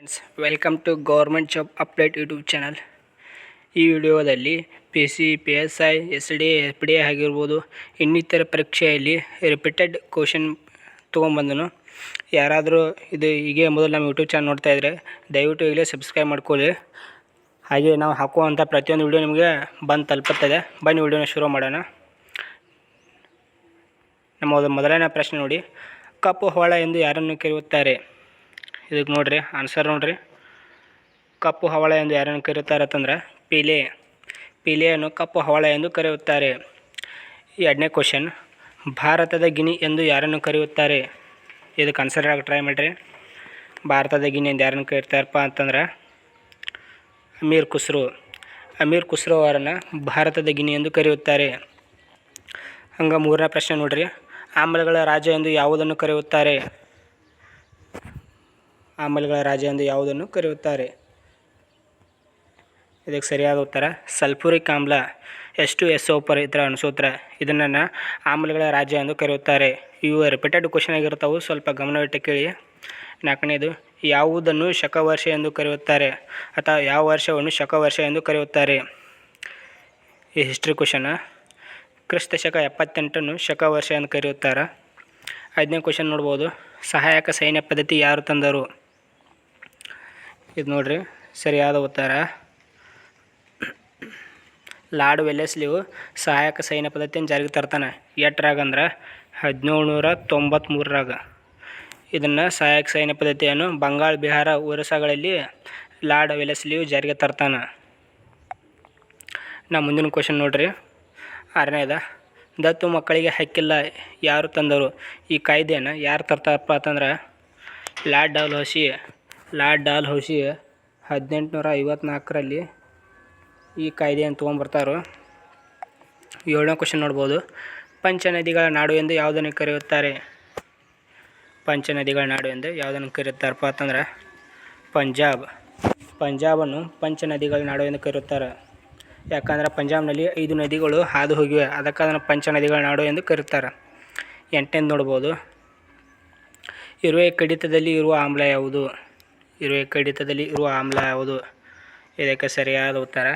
Friends welcome to government job update YouTube channel ಈ ವಿಡಿಯೋದಲ್ಲಿ P C P S I S D F D ಆಗಿರ್ಬೋದು, ಇನ್ನಿತರ ಪರೀಕ್ಷೆಯಲ್ಲಿ repeated question ತೊಗೊಂಬಂದನು. ಯಾರಾದರೂ ಇದು ಹೀಗೆ ಮೊದಲು ನಮ್ಮ ಯೂಟ್ಯೂಬ್ ಚಾನಲ್ ನೋಡ್ತಾ ಇದ್ದರೆ ದಯವಿಟ್ಟು ಈಗಲೇ ಸಬ್ಸ್ಕ್ರೈಬ್ ಮಾಡ್ಕೊಳ್ಳಿ. ಹಾಗೆ ನಾವು ಹಾಕುವಂಥ ಪ್ರತಿಯೊಂದು ವಿಡಿಯೋ ನಿಮಗೆ ಬಂದು ತಲುಪುತ್ತದೆ. ಬನ್ನಿ ವಿಡಿಯೋನ ಶುರು ಮಾಡೋಣ. ನಮ್ಮ ಮೊದಲನೇ ಪ್ರಶ್ನೆ ನೋಡಿ. ಕಪ್ಪು ಹೋಳ ಎಂದು ಯಾರನ್ನು ಕರೆಯುತ್ತಾರೆ? ಇದಕ್ಕೆ ನೋಡ್ರಿ ಆನ್ಸರ್ ನೋಡ್ರಿ. ಕಪ್ಪು ಹವಳ ಎಂದು ಯಾರನ್ನು ಕರೆಯುತ್ತಾರೆ ಅಂತಂದ್ರೆ ಪಿಲೆ. ಪಿಲೆಯನ್ನು ಕಪ್ಪು ಹವಳ ಎಂದು ಕರೆಯುತ್ತಾರೆ. ಎರಡನೇ ಕ್ವಶನ್ ಭಾರತದ ಗಿನಿ ಎಂದು ಯಾರನ್ನು ಕರೆಯುತ್ತಾರೆ? ಇದಕ್ಕೆ ಆನ್ಸರ್ ಹೇಳಕ್ಕೆ ಟ್ರೈ ಮಾಡಿರಿ. ಭಾರತದ ಗಿನಿ ಎಂದು ಯಾರನ್ನು ಕರೀತಾರಪ್ಪ ಅಂತಂದ್ರೆ ಅಮೀರ್ ಖುಸ್ರು. ಅಮೀರ್ ಖುಸ್ರು ಅವರನ್ನು ಭಾರತದ ಗಿನಿ ಎಂದು ಕರೆಯುತ್ತಾರೆ. ಹಂಗೆ ಮೂರನೇ ಪ್ರಶ್ನೆ ನೋಡ್ರಿ, ಆಮ್ಲಗಳ ರಾಜ ಎಂದು ಯಾವುದನ್ನು ಕರೆಯುತ್ತಾರೆ? ಆಮಲಗಳ ರಾಜ ಎಂದು ಯಾವುದನ್ನು ಕರೆಯುತ್ತಾರೆ? ಇದಕ್ಕೆ ಸರಿಯಾದ ಉತ್ತರ ಸಲ್ಫುರಿಕ್ ಆಮ್ಲ ಎಸ್ ಟು ಎಸ್ ಓಪರ್ ಇತರ ಅಣುಸೂತ್ರ ಇದನ್ನು ಆಮ್ಲಗಳ ರಾಜ ಎಂದು ಕರೆಯುತ್ತಾರೆ. ಇವು ರಿಪೀಟೆಡ್ ಕ್ವಶನ್ ಆಗಿರ್ತಾವೆ ಸ್ವಲ್ಪ ಗಮನವಿಟ್ಟು ಕೇಳಿ. ನಾಲ್ಕನೇದು, ಯಾವುದನ್ನು ಶಕವರ್ಷ ಎಂದು ಕರೆಯುತ್ತಾರೆ? ಅಥವಾ ಯಾವ ವರ್ಷವನ್ನು ಶಕವರ್ಷ ಎಂದು ಕರೆಯುತ್ತಾರೆ? ಈ ಹಿಸ್ಟ್ರಿ ಕ್ವಶನ ಕ್ರಿಸ್ತ ಶಕ ಎಪ್ಪತ್ತೆಂಟನ್ನು ಶಕವರ್ಷ ಎಂದು ಕರೆಯುತ್ತಾರೆ? ಐದನೇ ಕ್ವಶನ್ ನೋಡ್ಬೋದು. ಸಹಾಯಕ ಸೈನ್ಯ ಪದ್ಧತಿ ಯಾರು ತಂದರು? ಇದು ನೋಡ್ರಿ, ಸರಿಯಾದ ಉತ್ತರ. ಲಾರ್ಡ್ ವೆಲ್ಲೆಸ್ಲಿಯು ಸಹಾಯಕ ಸೈನ್ಯ ಪದ್ಧತಿಯನ್ನು ಜಾರಿಗೆ ತರ್ತಾನೆ. ಎಟ್ರಾಗ ಅಂದ್ರೆ ಹದಿನೇಳು ನೂರ ತೊಂಬತ್ತ್ಮೂರರಾಗ ಇದನ್ನು ಸಹಾಯಕ ಸೈನ್ಯ ಪದ್ಧತಿಯನ್ನು ಬಂಗಾಳ, ಬಿಹಾರ, ಒರಿಸ್ಸಾಗಳಲ್ಲಿ ಲಾರ್ಡ್ ವೆಲೆಸ್ಲಿಯು ಜಾರಿಗೆ ತರ್ತಾನೆ. ನಾ ಮುಂದಿನ ಕ್ವಶನ್ ನೋಡ್ರಿ. ಆರನೇದ, ದತ್ತು ಮಕ್ಕಳಿಗೆ ಹಕ್ಕಿಲ್ಲ, ಯಾರು ತಂದರು? ಈ ಕಾಯ್ದೆಯನ್ನು ಯಾರು ತರ್ತಾರಪ್ಪ ಅಂತಂದ್ರೆ lord Dalhousie lord Dalhousie ಹದಿನೆಂಟುನೂರ ಐವತ್ನಾಲ್ಕರಲ್ಲಿ ಈ ಕಾಯ್ದೆಯನ್ನು ತೊಗೊಂಬರ್ತಾರೋ. ಏಳನೇ ಕ್ವಶನ್ ನೋಡ್ಬೋದು. ಪಂಚನದಿಗಳ ನಾಡು ಎಂದು ಯಾವುದನ್ನು ಕರೆಯುತ್ತಾರೆ? ಪಂಚನದಿಗಳ ನಾಡು ಎಂದು ಯಾವುದನ್ನು ಕರೆಯುತ್ತಾರಪ್ಪ ಅಂತಂದ್ರೆ ಪಂಜಾಬ್. ಪಂಜಾಬನ್ನು ಪಂಚನದಿಗಳ ನಾಡು ಎಂದು ಕರೆಯುತ್ತಾರೆ. ಯಾಕಂದ್ರೆ ಪಂಜಾಬ್ನಲ್ಲಿ ಐದು ನದಿಗಳು ಹಾದು ಹೋಗಿವೆ ಅದಕ್ಕೆ ಅದನ್ನು ಪಂಚನದಿಗಳ ನಾಡು ಎಂದು ಕರೆಯುತ್ತಾರೆ. ಎಂಟನೇದು ನೋಡ್ಬೋದು. ಇರುವೆ ಕಡಿತದಲ್ಲಿ ಇರುವ ಆಮ್ಲ ಯಾವುದು? ಇರುವೆ ಕಡಿತದಲ್ಲಿ ಇರುವ ಆಮ್ಲ ಯಾವುದು? ಇದಕ್ಕೆ ಸರಿಯಾದ ಉತ್ತರ,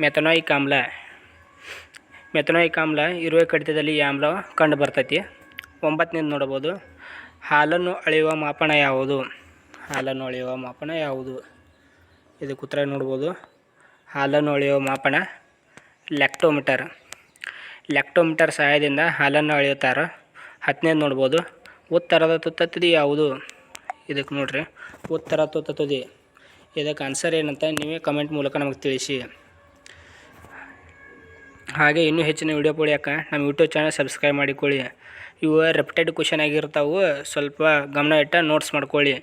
ಮೆಥನಾಯಿಕ್ ಆಮ್ಲ. ಮೆಥನಾಯಿಕ್ ಆಮ್ಲ ಇರುವೆ ಕಡಿತದಲ್ಲಿ ಈ ಆಮ್ಲ ಕಂಡು ಬರ್ತೈತಿ. ಒಂಬತ್ತನೇದು ನೋಡ್ಬೋದು ಹಾಲನ್ನು ಅಳೆಯುವ ಮಾಪನ ಯಾವುದು? ಹಾಲನ್ನು ಅಳೆಯುವ ಮಾಪನ ಯಾವುದು? ಇದಕ್ಕೆ ಉತ್ತರ ನೋಡ್ಬೋದು ಹಾಲನ್ನು ಅಳೆಯುವ ಮಾಪನ ಲ್ಯಾಕ್ಟೋಮೀಟರ್. ಲ್ಯಾಕ್ಟೋಮೀಟರ್ ಸಹಾಯದಿಂದ ಹಾಲನ್ನು ಅಳೆಯುತ್ತಾರೆ. ಹತ್ತನೇದು ನೋಡ್ಬೋದು ಉತ್ತರದ ತುತ್ತ ತುದಿ ಯಾವುದು? ಇದಕ್ಕೆ ನೋಡ್ರಿ. ಉತ್ತರ ತುದಿ. ಇದಕ್ಕೆ ಆನ್ಸರ್ ಏನಂತ ನೀವೇ ಕಮೆಂಟ್ ಮೂಲಕ ನಮಗೆ ತಿಳಿಸಿ. ಹಾಗೆ ಇನ್ನೂ ಹೆಚ್ಚಿನ ವಿಡಿಯೋ ಪಡಿಯೋಕೆ ನಮ್ಮ ಯೂಟ್ಯೂಬ್ ಚಾನಲ್ ಸಬ್ಸ್ಕ್ರೈಬ್ ಮಾಡಿಕೊಳ್ಳಿ. ಇವು ರೆಪ್ಟೆಡ್ ಕ್ವಶನ್ ಆಗಿರ್ತಾವೆ. ಸ್ವಲ್ಪ ಗಮನ ಇಟ್ಟು ನೋಟ್ಸ್ ಮಾಡ್ಕೊಳ್ಳಿ.